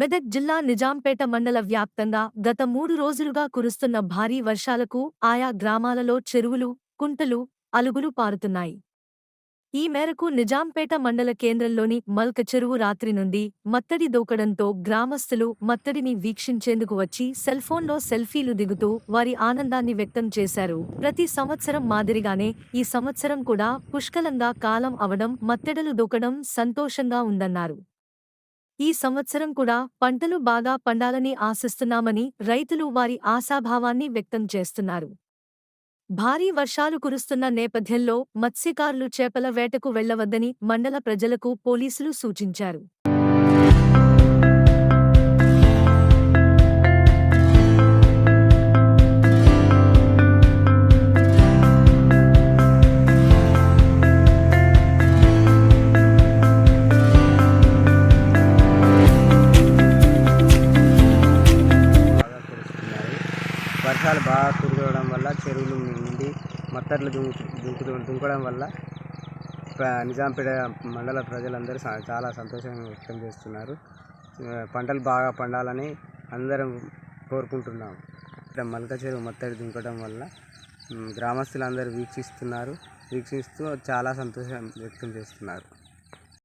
మెదక్ జిల్లా నిజాంపేట మండల వ్యాప్తంగా గత మూడు రోజులుగా కురుస్తున్న భారీ వర్షాలకు ఆయా గ్రామాలలో చెరువులు కుంటలు అలుగులు పారుతున్నాయి. ఈ మేరకు నిజాంపేట మండల కేంద్రంలోని మల్క చెరువు రాత్రి నుండి మత్తడి దూకడంతో గ్రామస్తులు మత్తడిని వీక్షించేందుకు వచ్చి సెల్ఫోన్లో సెల్ఫీలు దిగుతూ వారి ఆనందాన్ని వ్యక్తం చేశారు. ప్రతి సంవత్సరం మాదిరిగానే ఈ సంవత్సరం కూడా పుష్కలంగా కాలం అవడం మత్తెడలు దూకడం సంతోషంగా ఉందన్నారు. ఈ సంవత్సరం కూడా పంటలు బాగా పండాలని ఆశిస్తున్నామని రైతులు వారి ఆశాభావాన్ని వ్యక్తం చేస్తున్నారు. భారీ వర్షాలు కురుస్తున్న నేపథ్యంలో మత్స్యకారులు చేపల వేటకు వెళ్ళవద్దని మండల ప్రజలకు పోలీసులు సూచించారు. వర్షాలు బాగా కురవడం వల్ల చెరువులు నిండి మత్తర్లు దుంకు దుంకుతూ దుంకడం వల్ల నిజాంపేట మండల ప్రజలందరూ సా- చాలా సంతోషం వ్యక్తం చేస్తున్నారు. పంటలు బాగా పండాలని అందరం కోరుకుంటున్నాం. ఇక్కడ మల్క చెరువు మత్తడి దుంకడం వల్ల గ్రామస్తులందరూ వీక్షిస్తున్నారు. వీక్షిస్తూ చాలా సంతోషం వ్యక్తం చేస్తున్నారు.